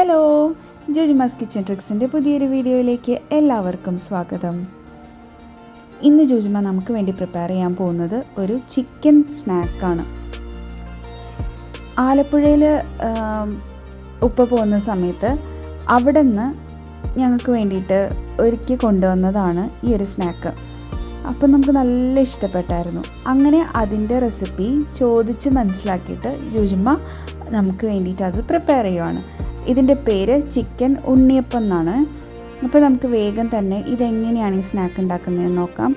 Hello ജോജിമാസ് kitchen ട്രിക്സിന്റെ പുതിയൊരു വീഡിയോയിലേക്ക് എല്ലാവർക്കും സ്വാഗതം. ഇന്ന് ജോജിമ നമുക്ക് വേണ്ടി പ്രിപ്പയർ ചെയ്യാൻ പോകുന്നത് ഒരു ചിക്കൻ സ്നാക്കാണ്. ആലപ്പുഴയിൽ ഉപ്പ പോകുന്ന സമയത്ത് അവിടെ നിന്ന് ഞങ്ങൾക്ക് വേണ്ടിയിട്ട് ഒരുക്കി കൊണ്ടുവന്നതാണ് ഈ ഒരു സ്നാക്ക്. അപ്പം നമുക്ക് നല്ല ഇഷ്ടപ്പെട്ടായിരുന്നു. അങ്ങനെ അതിന്റെ റെസിപ്പി ചോദിച്ച് മനസ്സിലാക്കിയിട്ട് ജോജിമ്മ നമുക്ക് വേണ്ടിയിട്ട് അത് പ്രിപ്പയർ ചെയ്യുവാണ്. ഇതിന്റെ പേര് ചിക്കൻ ഉണ്ണിയപ്പം എന്നാണ് അപ്പോൾ നമുക്ക് വേഗം തന്നെ ഇതെങ്ങനെയാണ് ഈ സ്നാക്ക് ഉണ്ടാക്കുന്നതെന്ന് നോക്കാം.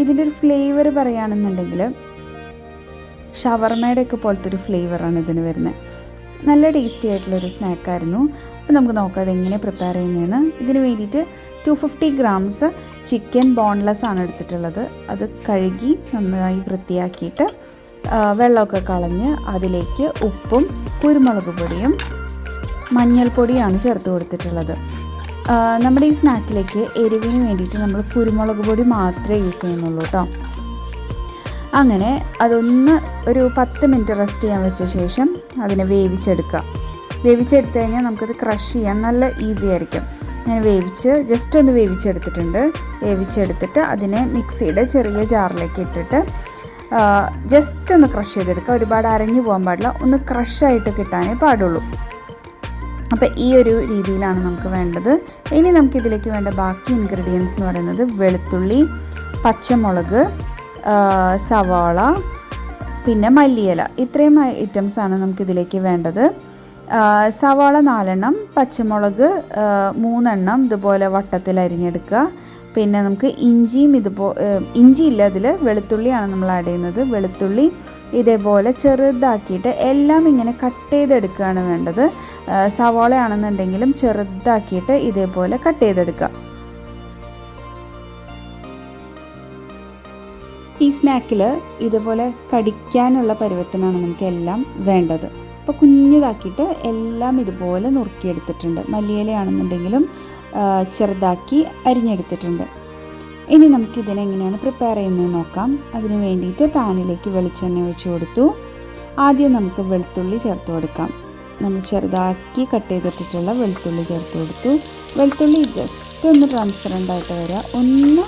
ഇതിന്റെ ഒരു ഫ്ലേവർ പറയുകയാണെന്നുണ്ടെങ്കിൽ ഷവർമയുടെ ഒക്കെ പോലത്തെ ഒരു ഫ്ലേവറാണ് ഇതിന് വരുന്നത്. നല്ല ടേസ്റ്റി ആയിട്ടുള്ളൊരു സ്നാക്കായിരുന്നു അപ്പോൾ നമുക്ക് നോക്കാം അതെങ്ങനെ പ്രിപ്പയർ ചെയ്യുന്നതെന്ന്. ഇതിന് വേണ്ടിയിട്ട് two fifty grams chicken boneless ആണ് എടുത്തിട്ടുള്ളത്. അത് കഴുകി നന്നായി വൃത്തിയാക്കിയിട്ട് വെള്ളമൊക്കെ കളഞ്ഞ് അതിലേക്ക് ഉപ്പും കുരുമുളക് പൊടിയും മഞ്ഞൾപ്പൊടിയാണ് ചേർത്ത് കൊടുത്തിട്ടുള്ളത്. നമ്മുടെ ഈ സ്നാക്കിലേക്ക് എരിവിന് വേണ്ടിയിട്ട് നമ്മൾ കുരുമുളക് പൊടി മാത്രമേ യൂസ് ചെയ്യുന്നുള്ളൂ കേട്ടോ. അങ്ങനെ അതൊന്ന് ഒരു പത്ത് മിനിറ്റ് റെസ്റ്റ് ചെയ്യാൻ വെച്ച ശേഷം അതിനെ വേവിച്ചെടുക്കുക. വേവിച്ചെടുത്ത് കഴിഞ്ഞാൽ നമുക്കത് ക്രഷ് ചെയ്യാൻ നല്ല ഈസി ആയിരിക്കും. ഞാൻ വേവിച്ച് ജസ്റ്റ് ഒന്ന് വേവിച്ചെടുത്തിട്ടുണ്ട്. വേവിച്ചെടുത്തിട്ട് അതിനെ മിക്സിയുടെ ചെറിയ ജാറിലേക്ക് ഇട്ടിട്ട് ജസ്റ്റ് ഒന്ന് ക്രഷ് ചെയ്തെടുക്കുക. ഒരുപാട് അരഞ്ഞു പോകാൻ പാടില്ല. ഒന്ന് ക്രഷായിട്ട് കിട്ടാനേ പാടുള്ളൂ. അപ്പോൾ ഈ ഒരു രീതിയിലാണ് നമുക്ക് വേണ്ടത്. ഇനി നമുക്കിതിലേക്ക് വേണ്ട ബാക്കി ഇൻഗ്രീഡിയൻസ് എന്ന് പറയുന്നത് വെളുത്തുള്ളി പച്ചമുളക് സവാള പിന്നെ മല്ലിയില. ഇത്രയും ഐറ്റംസാണ് നമുക്കിതിലേക്ക് വേണ്ടത്. സവാള നാലെണ്ണം പച്ചമുളക് മൂന്നെണ്ണം ഇതുപോലെ വട്ടത്തിൽ അരിഞ്ഞെടുക്കുക. പിന്നെ നമുക്ക് ഇഞ്ചിയും ഇതുപോ ഇഞ്ചി ഇല്ല അതിൽ വെളുത്തുള്ളിയാണ് നമ്മൾ ആഡ് ചെയ്യുന്നത്. വെളുത്തുള്ളി ഇതേപോലെ ചെറുതാക്കിയിട്ട് എല്ലാം ഇങ്ങനെ കട്ട് ചെയ്തെടുക്കുകയാണ് വേണ്ടത്. സവാളയാണെന്നുണ്ടെങ്കിലും ചെറുതാക്കിയിട്ട് ഇതേപോലെ കട്ട് ചെയ്തെടുക്കുക. ഈ സ്നാക്കിൽ ഇതുപോലെ കടിക്കാനുള്ള പരുവത്തിനാണ് നമുക്ക് എല്ലാം വേണ്ടത്. അപ്പോൾ കുഞ്ഞതാക്കിയിട്ട് എല്ലാം ഇതുപോലെ നുറുക്കിയെടുത്തിട്ടുണ്ട്. മല്ലിയിലയാണെന്നുണ്ടെങ്കിലും ചെറുതാക്കി അരിഞ്ഞെടുത്തിട്ടുണ്ട്. ഇനി നമുക്ക് ഇതിനെങ്ങനെയാണ് പ്രിപ്പയർ ചെയ്യുന്നത് നോക്കാം. അതിന് വേണ്ടിയിട്ട് പാനിലേക്ക് വെളിച്ചെണ്ണ ഒഴിച്ചു കൊടുത്തു. ആദ്യം നമുക്ക് വെളുത്തുള്ളി ചേർത്ത് കൊടുക്കാം. നമ്മൾ ചെറുതാക്കി കട്ട് ചെയ്തിട്ടുള്ള വെളുത്തുള്ളി ചേർത്ത് കൊടുത്തു. വെളുത്തുള്ളി ജസ്റ്റ് ഒന്ന് ട്രാൻസ്പെറന്റ് ആയിട്ട് വരിക ഒന്ന്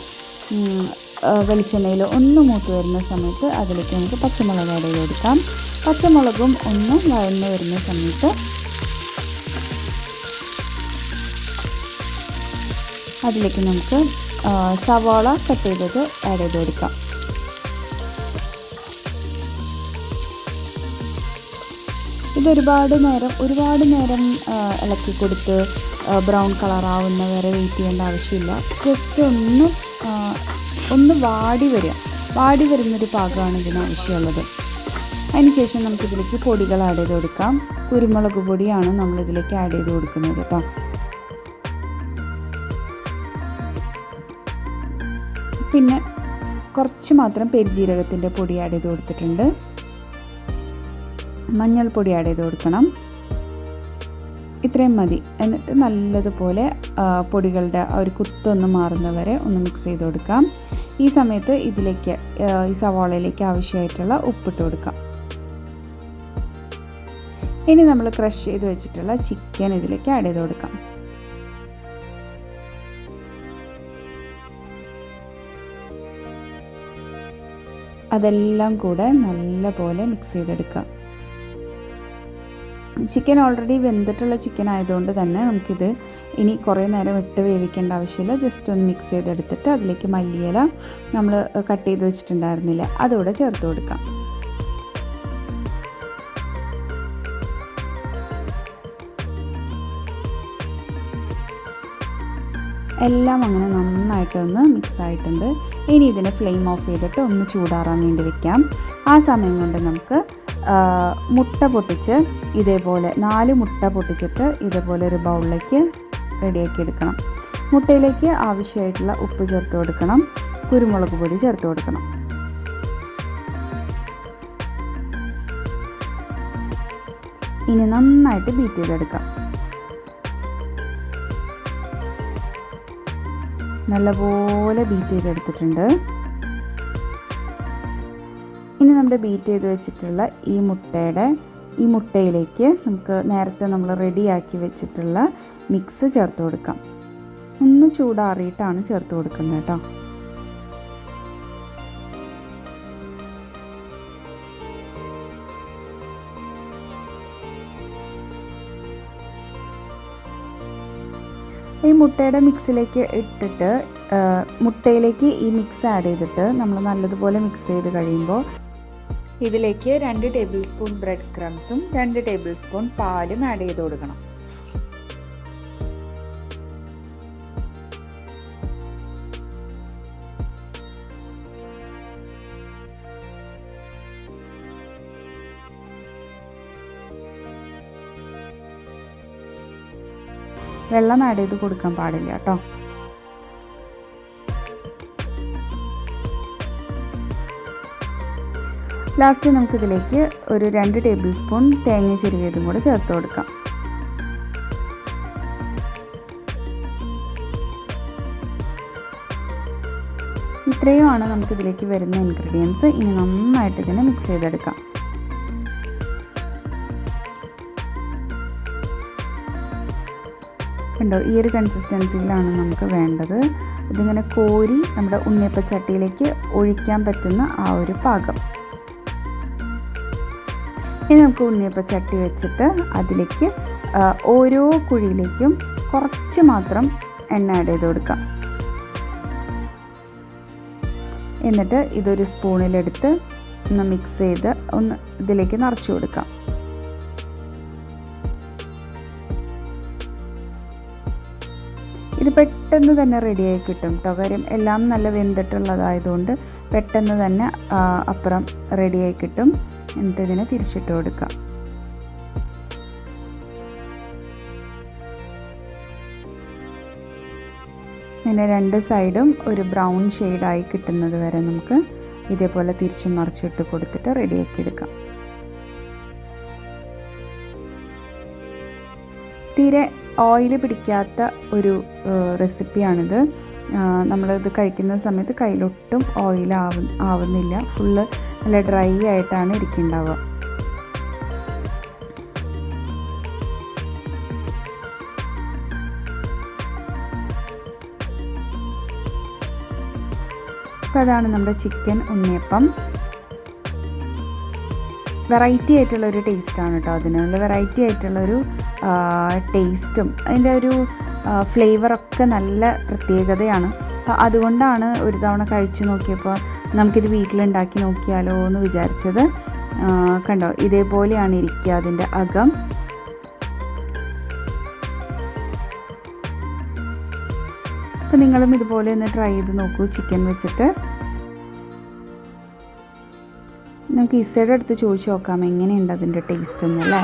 വെളിച്ചെണ്ണയിൽ ഒന്ന് മൂത്ത് വരുന്ന സമയത്ത് അതിലേക്ക് നമുക്ക് പച്ചമുളക് ആഡ് ചെയ്ത് കൊടുക്കാം. പച്ചമുളകും ഒന്ന് വഴന്ന് വരുന്ന സമയത്ത് അതിലേക്ക് നമുക്ക് സവാള കട്ട് ചെയ്തത് ആഡ് ചെയ്ത് കൊടുക്കാം. ഇതൊരുപാട് നേരം ഒരുപാട് നേരം ഇളക്കി കൊടുത്ത് ബ്രൗൺ കളറാവുന്ന വരെ വെയിറ്റ് ചെയ്യേണ്ട ആവശ്യമില്ല. ജസ്റ്റ് ഒന്ന് ഒന്ന് വാടി വരിക. വാടി വരുന്നൊരു പാകമാണ് ഇതിന് ആവശ്യമുള്ളത്. അതിനുശേഷം നമുക്കിതിലേക്ക് പൊടികൾ ആഡ് ചെയ്ത് കൊടുക്കാം. കുരുമുളക് പൊടിയാണ് നമ്മളിതിലേക്ക് ആഡ് ചെയ്ത് കൊടുക്കുന്നത് കേട്ടോ. പിന്നെ കുറച്ച് മാത്രം പെരുജീരകത്തിന്റെ പൊടി ആഡ് ചെയ്ത് കൊടുത്തിട്ടുണ്ട്. മഞ്ഞൾപ്പൊടി ആഡ് ചെയ്ത് കൊടുക്കണം. ഇത്രയും മതി. എന്നിട്ട് നല്ലതുപോലെ പൊടികളുടെ ആ ഒരു കുത്തൊന്ന് മാറുന്നവരെ ഒന്ന് മിക്സ് ചെയ്ത് കൊടുക്കാം. ഈ സമയത്ത് ഇതിലേക്ക് ഈ സവാളയിലേക്ക് ആവശ്യമായിട്ടുള്ള ഉപ്പിട്ട് കൊടുക്കാം. ഇനി നമ്മൾ ക്രഷ് ചെയ്ത് വെച്ചിട്ടുള്ള ചിക്കൻ ഇതിലേക്ക് ആഡ് ചെയ്ത് കൊടുക്കാം. അതെല്ലാം കൂടെ നല്ലപോലെ മിക്സ് ചെയ്തെടുക്കുക. ചിക്കൻ ഓൾറെഡി വെന്തിട്ടുള്ള ചിക്കൻ ആയതുകൊണ്ട് തന്നെ നമുക്കിത് ഇനി കുറേ നേരം ഇട്ട് വേവിക്കേണ്ട ആവശ്യമില്ല. ജസ്റ്റ് ഒന്ന് മിക്സ് ചെയ്തെടുത്തിട്ട് അതിലേക്ക് മല്ലിയില നമ്മൾ കട്ട് ചെയ്ത് വെച്ചിട്ടുണ്ടായിരുന്നില്ല. അതുകൂടെ ചേർത്ത് കൊടുക്കാം. എല്ലാം അങ്ങനെ നന്നായിട്ടൊന്ന് മിക്സ് ആയിട്ടുണ്ട്. ഇനി ഇതിനെ ഫ്ലെയിം ഓഫ് ചെയ്തിട്ട് ഒന്ന് ചൂടാറാൻ വേണ്ടി വെക്കാം. ആ സമയം കൊണ്ട് നമുക്ക് മുട്ട പൊട്ടിച്ച് ഇതേപോലെ നാല് മുട്ട പൊട്ടിച്ചിട്ട് ഇതേപോലെ ഒരു ബൗളിലേക്ക് റെഡിയാക്കി എടുക്കണം. മുട്ടയിലേക്ക് ആവശ്യമായിട്ടുള്ള ഉപ്പ് ചേർത്ത് കൊടുക്കണം. കുരുമുളക് പൊടി ചേർത്ത് കൊടുക്കണം. ഇനി നന്നായിട്ട് ബീറ്റ് ചെയ്തെടുക്കാം. നല്ലപോലെ ബീറ്റ് ചെയ്തെടുത്തിട്ടുണ്ട്. ഇനി നമ്മുടെ ബീറ്റ് ചെയ്ത് വെച്ചിട്ടുള്ള ഈ മുട്ടയുടെ ഈ മുട്ടയിലേക്ക് നമുക്ക് നേരത്തെ നമ്മൾ റെഡിയാക്കി വെച്ചിട്ടുള്ള മിക്സ് ചേർത്ത് കൊടുക്കാം. ഒന്ന് ചൂടാറിയിട്ടാണ് ചേർത്ത് കൊടുക്കുന്നത് കേട്ടോ. ഈ മുട്ടയുടെ മിക്സിലേക്ക് ഇട്ടിട്ട് മുട്ടയിലേക്ക് ഈ മിക്സ് ആഡ് ചെയ്തിട്ട് നമ്മൾ നല്ലതുപോലെ മിക്സ് ചെയ്ത് കഴിയുമ്പോൾ ഇതിലേക്ക് രണ്ട് ടേബിൾ സ്പൂൺ ബ്രെഡ് ക്രംസും രണ്ട് ടേബിൾ സ്പൂൺ പാലും ആഡ് ചെയ്ത് കൊടുക്കണം. വെള്ളം ആഡ് ചെയ്ത് കൊടുക്കാൻ പാടില്ല കേട്ടോ. ലാസ്റ്റ് നമുക്കിതിലേക്ക് ഒരു രണ്ട് ടേബിൾ സ്പൂൺ തേങ്ങ ചെരുവിയതും കൂടെ ചേർത്ത് കൊടുക്കാം. ഇത്രയുമാണ് നമുക്കിതിലേക്ക് വരുന്ന ഇൻഗ്രീഡിയൻസ് ഇനി നന്നായിട്ട് ഇതിനെ മിക്സ് ചെയ്തെടുക്കാം. കണ്ടോ ഈ ഒരു കൺസിസ്റ്റൻസിയിലാണ് നമുക്ക് വേണ്ടത്. ഇതിങ്ങനെ കോരി നമ്മുടെ ഉണ്ണിയപ്പ ചട്ടിയിലേക്ക് ഒഴിക്കാൻ പറ്റുന്ന ആ ഒരു പാകം. ഇനി നമുക്ക് ഉണ്ണിയപ്പ ചട്ടി വെച്ചിട്ട് അതിലേക്ക് ഓരോ കുഴിയിലേക്കും കുറച്ച് മാത്രം എണ്ണ ആഡ് ചെയ്ത് കൊടുക്കാം. എന്നിട്ട് ഇതൊരു സ്പൂണിലെടുത്ത് ഒന്ന് മിക്സ് ചെയ്ത് ഒന്ന് ഇതിലേക്ക് നിറച്ചു കൊടുക്കാം. പെട്ടെന്ന് തന്നെ റെഡിയായി കിട്ടും കേട്ടോ. കാര്യം എല്ലാം നല്ല വെന്തിട്ടുള്ളതായതുകൊണ്ട് പെട്ടെന്ന് തന്നെ അപ്പുറം റെഡിയായി കിട്ടും. എന്നിട്ട് ഇതിനെ തിരിച്ചിട്ട് കൊടുക്കാം. ഇങ്ങനെ രണ്ട് സൈഡും ഒരു ബ്രൗൺ ഷെയ്ഡായി കിട്ടുന്നത് വരെ നമുക്ക് ഇതേപോലെ തിരിച്ചു മറിച്ചിട്ട് കൊടുത്തിട്ട് റെഡിയാക്കി എടുക്കാം. തീരെ ഓയിൽ പിടിക്കാത്ത ഒരു റെസിപ്പിയാണിത് നമ്മളിത് കഴിക്കുന്ന സമയത്ത് കയ്യിലൊട്ടും ഓയിൽ ആവ ആവുന്നില്ല. ഫുള്ള് നല്ല ഡ്രൈ ആയിട്ടാണ് ഇരിക്കുന്നുണ്ടാവുക. അപ്പോൾ അതാണ് നമ്മുടെ ചിക്കൻ ഉണ്ണിയപ്പം. വെറൈറ്റി ആയിട്ടുള്ള ഒരു ടേസ്റ്റാണ് കേട്ടോ അതിന്. നല്ല വെറൈറ്റി ആയിട്ടുള്ളൊരു ടേസ്റ്റും അതിന്റെ ഒരു ഫ്ലേവറൊക്കെ നല്ല പ്രത്യേകതയാണ്. അപ്പോൾ അതുകൊണ്ടാണ് ഒരു തവണ കഴിച്ചു നോക്കിയപ്പോൾ നമുക്കിത് വീട്ടിലുണ്ടാക്കി നോക്കിയാലോ എന്ന് വിചാരിച്ചത്. കണ്ടോ? ഇതേപോലെയാണ് ഇരിക്കുക അതിന്റെ അകം. അപ്പോൾ നിങ്ങളും ഇതുപോലെ ഒന്ന് ട്രൈ ചെയ്ത് നോക്കൂ. ചിക്കൻ വെച്ചിട്ട്. നമുക്ക് ഇസയുടെ അടുത്ത് ചോദിച്ചു നോക്കാം എങ്ങനെയുണ്ട് അതിന്റെ ടേസ്റ്റ് എന്നല്ലേ